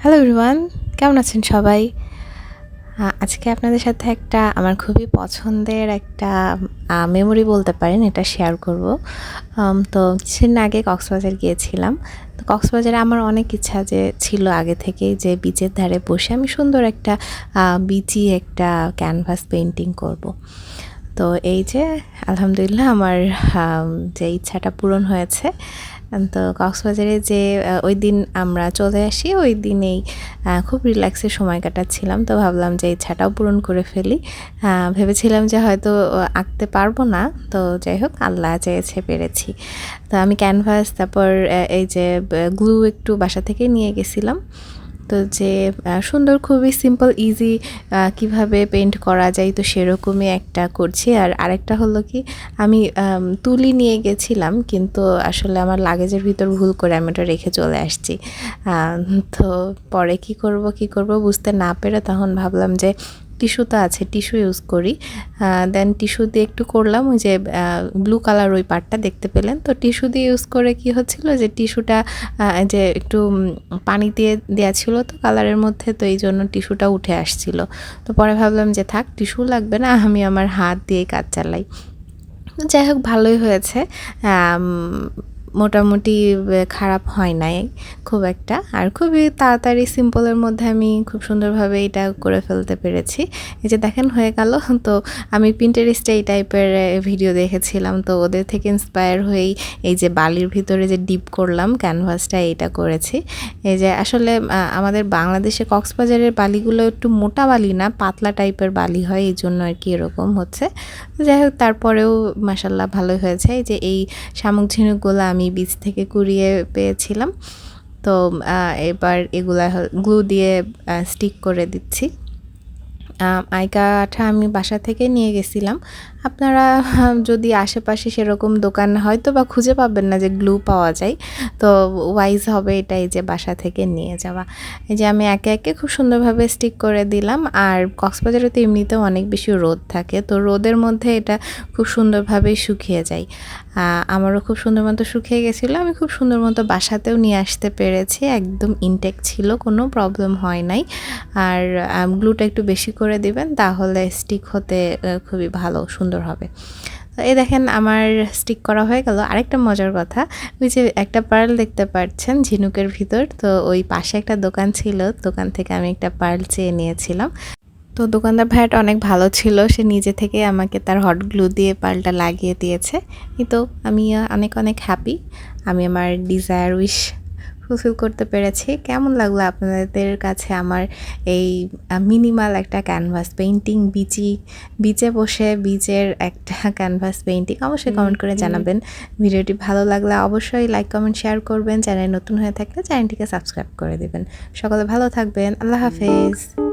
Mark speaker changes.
Speaker 1: Hello everyone কেমন আছেন সবাই? আজকে আপনাদের সাথে একটা আমার খুবই পছন্দের একটা মেমোরি বলতে পারেন, এটা শেয়ার করব। তো কিছুদিন আগে কক্সবাজার গিয়েছিলাম। তো কক্সবাজারে আমার অনেক ইচ্ছা যে ছিল আগে থেকেই যে বিচের ধারে বসে আমি সুন্দর একটা বিচি একটা ক্যানভাস পেন্টিং করব। তো এই যে, আলহামদুলিল্লাহ আমার যে ইচ্ছাটা পূরণ হয়েছে। তো কক্সবাজারে যে ওই দিন আমরা চলে আসি, ওই দিনেই খুব রিল্যাক্সে সময় কাটাচ্ছিলাম। তো ভাবলাম যে ইচ্ছাটাও পূরণ করে ফেলি। ভেবেছিলাম যে হয়তো আঁকতে পারব না। তো যাই হোক, আল্লাহ চেয়েছে, পেরেছি। তো আমি ক্যানভাস তারপর এই যে গ্লু একটু বাসা থেকে নিয়ে গেছিলাম। তো যে সুন্দর, খুবই সিম্পল ইজি কীভাবে পেন্ট করা যায় তো সেরকমই একটা করছি। আর আরেকটা হলো কি, আমি তুলি নিয়ে গেছিলাম, কিন্তু আসলে আমার লাগেজের ভিতর ভুল করে আমি ওটা রেখে চলে আসছি। তো পরে কি করব কি করব বুঝতে না পেরে তখন ভাবলাম যে টিস্যু তো আছে, টিস্যু ইউজ করি। দেন টিস্যু দিয়ে একটু করলাম, ওই যে ব্লু কালার ওই পার্টটা দেখতে পেলেন। তো টিস্যু দিয়ে ইউজ করে কি হচ্ছিল যে, টিস্যুটা যে একটু পানি দিয়ে দেওয়া ছিল তো কালারের মধ্যে, তো এই জন্য টিস্যুটা উঠে আসছিল। তো পরে ভাবলাম যে, থাক টিস্যু লাগবে না, আমি আমার হাত দিয়ে কাজ চালাই। যাই হোক, ভালোই হয়েছে। মোটামুটি খারাপ হয় নাই খুব একটা। আর খুবই তাড়াতাড়ি সিম্পলের মধ্যে আমি খুব সুন্দরভাবে এটা করে ফেলতে পেরেছি। এই যে দেখেন, হয়ে গেল। তো আমি পিন্টারেস্টে এই টাইপের ভিডিও দেখেছিলাম। তো ওদের থেকে ইন্সপায়ার হয়েই এই যে বালির ভিতরে যে ডিপ করলাম ক্যানভাসটা এইটা করেছি। এই যে আসলে আমাদের বাংলাদেশে কক্সবাজারের বালিগুলো একটু মোটা বালি না, পাতলা টাইপের বালি হয়, এই জন্য আর কি এরকম হচ্ছে। যাই হোক, তারপরেও মাসাল্লাহ ভালোই হয়েছে। এই যে এই শামুক ঝিনুকগুলো আমি বীজ থেকে কুড়িয়ে পেয়েছিলাম। তো এবার এগুলা গ্লু দিয়ে স্টিক করে দিচ্ছি। আইকা আঠা আমি বাসা থেকে নিয়ে গেছিলাম। আপনারা যদি আশেপাশে সেরকম দোকান হয়তো বা খুঁজে পাবেন না যে গ্লু পাওয়া যায়, তো ওয়াইজ হবে এটাই যে বাসা থেকে নিয়ে যাওয়া। এই যে আমি একে একে খুব সুন্দরভাবে স্টিক করে দিলাম, আর কক্সবাজারে তো এমনিতেও অনেক বেশি রোদ থাকে, তো রোদের মধ্যে এটা খুব সুন্দরভাবেই শুকিয়ে যায়। আমারও খুব সুন্দর মতো শুকিয়ে গেছিল, আমি খুব সুন্দর মতো বাসাতেও নিয়ে আসতে পেরেছি, একদম ইনটেক ছিল, কোনো প্রবলেম হয় নাই। আর গ্লুটা একটু বেশি করে দিবেন, তাহলে স্টিক হতে খুবই ভালো, সুন্দর হবে। তো এই দেখেন আমার স্টিক করা হয়ে গেল। আরেকটা মজার কথা, ওই যে একটা পার্ল দেখতে পাচ্ছেন ঝিনুকের ভিতর। তো ওই পাশে একটা দোকান ছিল, দোকান থেকে আমি একটা পার্ল চেয়ে নিয়েছিলাম। তো দোকানদার ভাইয়াটা অনেক ভালো ছিল, সে নিজে থেকে আমাকে তার হট গ্লু দিয়ে পাল্টা লাগিয়ে দিয়েছে। এই তো আমি অনেক অনেক হ্যাপি আমি আমার ডিজায়ার উইশ ফুলফিল করতে পেরেছি। কেমন লাগল আপনাদের কাছে আমার এই মিনিমাল একটা ক্যানভাস পেন্টিং বিচি বিচে বসে বিচের একটা ক্যানভাস পেন্টিং অবশ্যই কমেন্ট করে জানাবেন। ভিডিওটি ভালো লাগলে অবশ্যই লাইক কমেন্ট শেয়ার করবেন। চ্যানেল নতুন হয়ে থাকলে চ্যানেলটিকে সাবস্ক্রাইব করে দেবেন। সকলে ভালো থাকবেন। আল্লাহ হাফেজ।